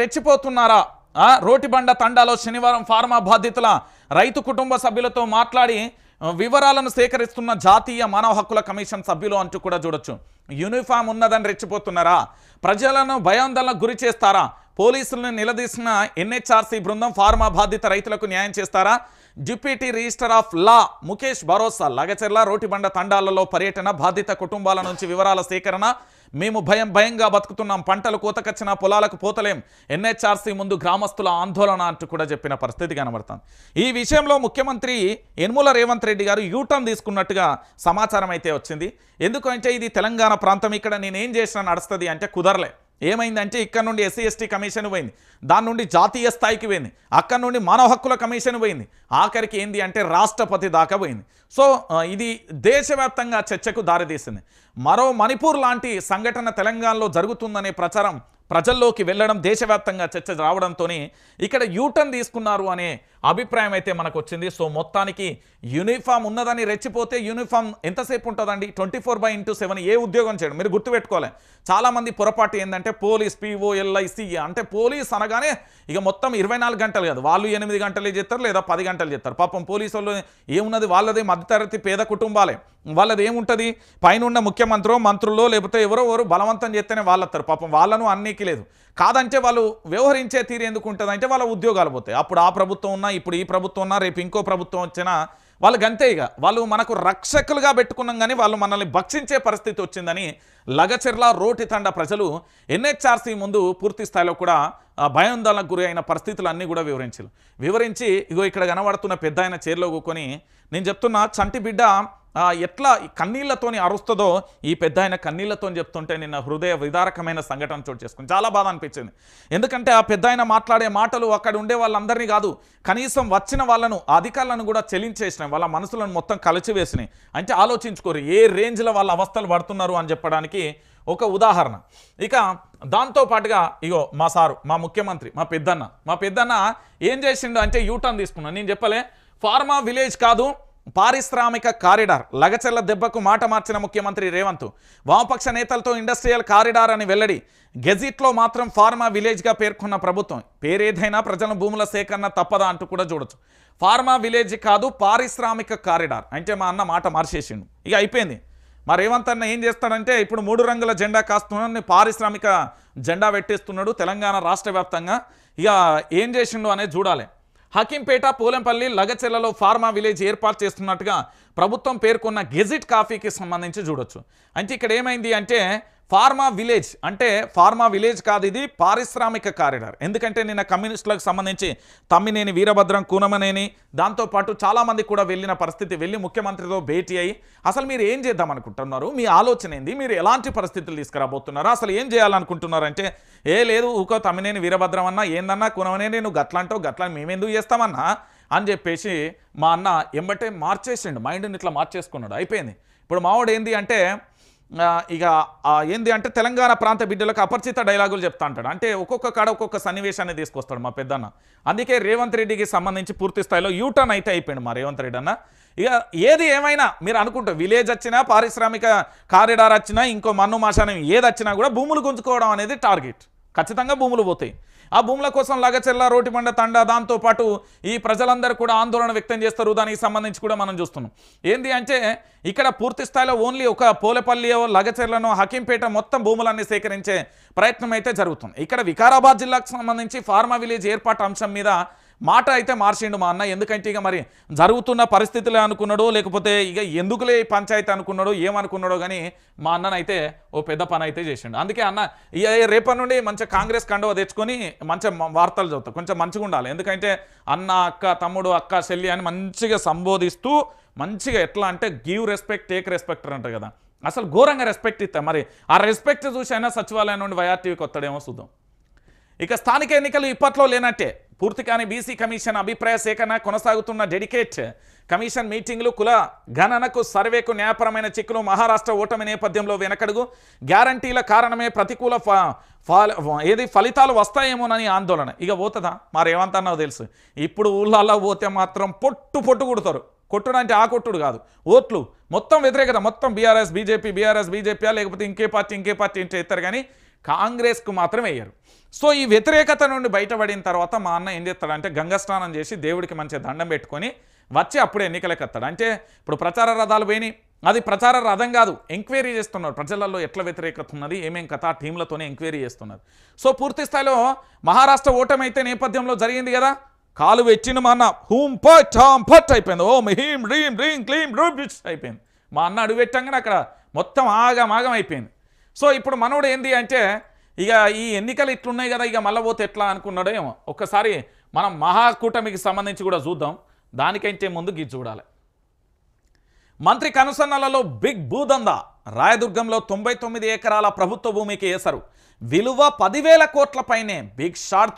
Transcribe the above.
రెచ్చిపోతున్నారా? రోటిబండ తండాలో శనివారం ఫార్మా బాధితుల రైతు కుటుంబ సభ్యులతో మాట్లాడి వివరాలను సేకరిస్తున్న జాతీయ మానవ హక్కుల కమిషన్ సభ్యులు అంటూ కూడా చూడొచ్చు. యూనిఫామ్ ఉన్నదని రెచ్చిపోతున్నారా? ప్రజలను భయాందోళనకు గురి చేస్తారా? పోలీసులను నిలదీసిన ఎన్హెచ్ఆర్సీ బృందం ఫార్మా బాధిత రైతులకు న్యాయం చేస్తారా? Deputy register of law Mukesh భరోసా లగచెర్ల రోటిబండ తండాలలో పర్యటన బాధిత కుటుంబాల నుంచి వివరాల సేకరణ మేము భయం భయంగా బతుకుతున్నాం పంటలు కోతకొచ్చిన పొలాలకు పోతలేం. ఎన్హెచ్ఆర్సీ ముందు గ్రామస్తుల ఆందోళన అంటూ కూడా చెప్పిన పరిస్థితి కనబడుతుంది. ఈ విషయంలో ముఖ్యమంత్రి యనుమల రేవంత్ రెడ్డి గారు యూటర్న్ తీసుకున్నట్టుగా సమాచారం అయితే వచ్చింది. ఎందుకంటే ఇది తెలంగాణ ప్రాంతం ఇక్కడ నేనేం చేసినా నడుస్తుంది అంటే కుదరలే. ఏమైందంటే ఇక్కడ నుండి ఎస్సీ ఎస్టీ కమిషన్ పోయింది. దాని నుండి జాతీయ స్థాయికి పోయింది. అక్కడ నుండి మానవ హక్కుల కమిషన్ పోయింది. ఆఖరికి ఏంది అంటే రాష్ట్రపతి దాకా పోయింది. సో ఇది దేశవ్యాప్తంగా చర్చకు దారితీసింది. మరో మణిపూర్ లాంటి సంఘటన తెలంగాణలో జరుగుతుందనే ప్రచారం ప్రజల్లోకి వెళ్ళడం దేశవ్యాప్తంగా చర్చ రావడంతో ఇక్కడ యూటర్న్ తీసుకున్నారు అనే అభిప్రాయం అయితే మనకు వచ్చింది సో మొత్తానికి యూనిఫామ్ ఉన్నదని రెచ్చిపోతే యూనిఫామ్ ఎంతసేపు ఉంటుందండి? Twenty four by into seven ఏ ఉద్యోగం చేయడం? మీరు గుర్తుపెట్టుకోవాలి. చాలామంది పొరపాటు ఏంటంటే పోలీస్ పీఓ ఎల్ఐసి అంటే పోలీస్ అనగానే ఇక మొత్తం ఇరవై నాలుగు గంటలు కాదు. వాళ్ళు ఎనిమిది గంటలే చేస్తారు లేదా పది గంటలు చేస్తారు. పాపం పోలీసు వాళ్ళు ఏమున్నది? వాళ్ళదే మధ్యతరగతి పేద కుటుంబాలే. వాళ్ళది ఏముంటుంది? పైన ఉన్న ముఖ్యమంత్రో మంత్రుల్లో లేకపోతే ఎవరో ఎవరు బలవంతం చేస్తేనే వాళ్ళత్తారు. పాపం వాళ్ళను అన్నికి లేదు. కాదంటే వాళ్ళు వ్యవహరించే తీరు ఎందుకు ఉంటుంది అంటే వాళ్ళ ఉద్యోగాలు పోతాయి. అప్పుడు ఆ ప్రభుత్వం ఉన్నా ఇప్పుడు ఈ ప్రభుత్వం ఉన్నా రేపు ఇంకో ప్రభుత్వం వచ్చినా వాళ్ళకి అంతే ఇక. వాళ్ళు మనకు రక్షకులుగా పెట్టుకున్నాం కానీ వాళ్ళు మనల్ని భక్షించే పరిస్థితి వచ్చిందని లగచెర్ల రోటి తండ ప్రజలు ఎన్హెచ్ఆర్సీ ముందు పూర్తి స్థాయిలో కూడా భయాందోళనకు గురి అయిన పరిస్థితులు అన్నీ కూడా వివరించారు. వివరించి ఇగో ఇక్కడ కనబడుతున్న పెద్ద ఆయన చీరలో కూకొని నేను చెప్తున్నా చంటి బిడ్డ ఎట్లా కన్నీళ్ళతోని అరుస్తుందో ఈ పెద్ద ఆయన కన్నీళ్ళతో చెప్తుంటే నిన్న హృదయ విదారకమైన సంఘటన చోటు చేసుకుని చాలా బాధ అనిపించింది. ఎందుకంటే ఆ పెద్ద ఆయన మాట్లాడే మాటలు అక్కడ ఉండే వాళ్ళందరినీ కాదు కనీసం వచ్చిన వాళ్ళను అధికారులను కూడా చెలించేసినాయి. వాళ్ళ మనసులను మొత్తం కలిచివేసినాయి. అంటే ఆలోచించుకోరు ఏ రేంజ్లో వాళ్ళ అవస్థలు పడుతున్నారు అని చెప్పడానికి ఒక ఉదాహరణ. ఇక దాంతో పాటుగా ఇగో మా సారు మా ముఖ్యమంత్రి మా పెద్దన్న. మా పెద్దన్న ఏం చేసిండు అంటే యూటర్న్ తీసుకున్నాను నేను చెప్పలే ఫార్మా విలేజ్ కాదు పారిశ్రామిక కారిడార్ లగచెల్ల దెబ్బకు మాట మార్చిన ముఖ్యమంత్రి రేవంత్ వామపక్ష నేతలతో ఇండస్ట్రియల్ కారిడార్ అని వెల్లడి గెజిట్లో మాత్రం ఫార్మా విలేజ్గా పేర్కొన్న ప్రభుత్వం. పేరేదైనా ప్రజల భూముల సేకరణ తప్పదా అంటూ కూడా చూడొచ్చు. ఫార్మా విలేజ్ కాదు పారిశ్రామిక కారిడార్ అంటే మా అన్న మాట మార్చేసిండు. ఇక అయిపోయింది. మరి రేవంత్ అన్న ఏం చేస్తాడంటే ఇప్పుడు మూడు రంగుల జెండా కాస్తున్నాడు పారిశ్రామిక జెండా పెట్టేస్తున్నాడు తెలంగాణ రాష్ట్ర వ్యాప్తంగా. ఇక ఏం చేసిండు అనేది చూడాలి. హకీంపేట పూలంపల్లి లగచెల్లలో ఫార్మా విలేజ్ ఏర్పాటు చేస్తున్నట్టుగా ప్రభుత్వం పేర్కొన్న గెజిట్ కాఫీకి సంబంధించి చూడొచ్చు. అంటే ఇక్కడ ఏమైంది అంటే ఫార్మా విలేజ్ అంటే ఫార్మా విలేజ్ కాదు ఇది పారిశ్రామిక కారిడార్. ఎందుకంటే నిన్న కమ్యూనిస్టులకు సంబంధించి తమ్మినేని వీరభద్రం కూనమనేని దాంతోపాటు చాలామంది కూడా వెళ్ళిన పరిస్థితి వెళ్ళి ముఖ్యమంత్రితో భేటీ అయ్యి అసలు మీరు ఏం చేద్దాం అనుకుంటున్నారు? మీ ఆలోచన ఏంది? మీరు ఎలాంటి పరిస్థితులు తీసుకురాబోతున్నారు? అసలు ఏం చేయాలనుకుంటున్నారు అంటే ఏ లేదు ఊకో తమ్మినేని వీరభద్రం అన్నా ఏందన్నా కూనమనేని నువ్వు గట్లంటావు గట్ల మేమెందుకు చేస్తామన్నా? అని చెప్పేసి మా అన్న ఎంబటే మార్చేసిండు. మైండ్ని ఇట్లా మార్చేసుకున్నాడు. అయిపోయింది. ఇప్పుడు మావాడు ఏంది అంటే ఇక ఏంది అంటే తెలంగాణ ప్రాంత బిడ్డలకు అపరిచిత డైలాగులు చెప్తా అంటాడు. అంటే ఒక్కొక్క కాడ ఒక్కొక్క సన్నివేశాన్ని తీసుకొస్తాడు మా పెద్దన్న. అందుకే రేవంత్ రెడ్డికి సంబంధించి పూర్తి స్థాయిలో యూటర్న్ అయితే అయిపోయింది మా రేవంత్ రెడ్డి అన్న. ఇక ఏది ఏమైనా మీరు అనుకుంటారు విలేజ్ వచ్చినా పారిశ్రామిక కారిడార్ వచ్చినా ఇంకో మన్ను మాశానం ఏది వచ్చినా కూడా భూములు గుంజుకోవడం అనేది టార్గెట్. ఖచ్చితంగా భూములు పోతాయి. ఆ భూముల కోసం లగచెల్ల రోటిమండ తండ దాంతోపాటు ఈ ప్రజలందరూ కూడా ఆందోళన వ్యక్తం చేస్తారు. దానికి సంబంధించి కూడా మనం చూస్తున్నాం. ఏంది అంటే ఇక్కడ పూర్తి స్థాయిలో ఓన్లీ ఒక పోలపల్లియో లగచెర్లను హకీంపేట మొత్తం భూములన్నీ సేకరించే ప్రయత్నం అయితే జరుగుతుంది. ఇక్కడ వికారాబాద్ జిల్లాకు సంబంధించి ఫార్మా విలేజ్ ఏర్పాటు అంశం మీద మాట అయితే మార్చిండు మా అన్న. ఎందుకంటే ఇక మరి జరుగుతున్న పరిస్థితులే అనుకున్నాడో లేకపోతే ఇక ఎందుకులే పంచాయతీ అనుకున్నాడో ఏమనుకున్నాడో కానీ మా అన్ననైతే ఓ పెద్ద పని అయితే చేసిండు. అందుకే అన్న రేపటి నుండి మంచిగా కాంగ్రెస్ కండవ తెచ్చుకొని మంచిగా వార్తలు చదువుతా. కొంచెం మంచిగా ఉండాలి. ఎందుకంటే అన్న అక్క తమ్ముడు అక్క చెల్లి అని మంచిగా సంబోధిస్తూ మంచిగా ఎట్లా అంటే గివ్ రెస్పెక్ట్ టేక్ రెస్పెక్ట్ అంటారు కదా. అసలు ఘోరంగా రెస్పెక్ట్ ఇస్తా. మరి ఆ రెస్పెక్ట్ చూసి అయినా సచివాలయం నుండి వైఆర్టీవీకి వస్తాడేమో చూద్దాం. ఇక స్థానిక ఎన్నికలు ఇప్పట్లో లేనట్టే. పూర్తి కాని బీసీ కమిషన్ అభిప్రాయ సేకరణ కొనసాగుతున్న డెడికేట్ కమిషన్ మీటింగ్లు కుల గణనకు సర్వేకు న్యాయపరమైన చిక్కులు మహారాష్ట్ర ఓటమి నేపథ్యంలో వెనకడుగు గ్యారంటీల కారణమే ప్రతికూల ఫాల ఏది ఫలితాలు వస్తాయేమోనని ఆందోళన. ఇక పోతుందా? మరేమంతన్నావు తెలుసు. ఇప్పుడు ఊళ్ళల్లో పోతే మాత్రం పొట్టు పొట్టు కొడతారు. కొట్టుడు అంటే ఆ కొట్టుడు కాదు. ఓట్లు మొత్తం వ్యతిరేకత. మొత్తం బీఆర్ఎస్ బీజేపీ బీఆర్ఎస్ బీజేపీ లేకపోతే ఇంకే పార్టీ ఇంకే పార్టీ అంటే ఇస్తారు కానీ కాంగ్రెస్కు మాత్రం వేయరు. సో ఈ వ్యతిరేకత నుండి బయటపడిన తర్వాత మా అన్న ఏం చేస్తాడంటే గంగ స్నానం చేసి దేవుడికి మంచి దండం పెట్టుకొని వచ్చి అప్పుడు ఎన్నికలకు వస్తాడు. అంటే ఇప్పుడు ప్రచార రథాలు పోయినాయి. అది ప్రచార రథం కాదు ఎంక్వైరీ చేస్తున్నారు. ప్రజలలో ఎట్ల వ్యతిరేకత ఉన్నది ఏమేం కథ టీంలతోనే ఎంక్వైరీ చేస్తున్నారు. సో పూర్తి స్థాయిలో మహారాష్ట్ర ఓటమైతే నేపథ్యంలో జరిగింది కదా? కాలు వెచ్చిన మా అన్న హూం పట్ హాం పట్ అయిపోయింది. ఓ హీం రీం రీం క్లీం రూపిచ్ అయిపోయింది. మా అన్న అడుగు పెట్టంగానే అక్కడ మొత్తం ఆగమాగం అయిపోయింది. సో ఇప్పుడు మనోడు ఏంది అంటే ఇక ఈ ఎన్నికలు ఇట్లున్నాయి కదా ఇక మళ్ళీ పోతే ఎట్లా అనుకున్నాడో ఏమో. ఒక్కసారి మనం మహాకూటమికి సంబంధించి కూడా చూద్దాం. దానికంటే ముందు గీ చూడాలి. మంత్రి కనుసన్నలలో బిగ్ భూదందా. రాయదుర్గంలో తొంభై తొమ్మిది ఎకరాల ప్రభుత్వ భూమికి వేశారు విలువ పదివేల కోట్ల పైనే బిగ్ షాట్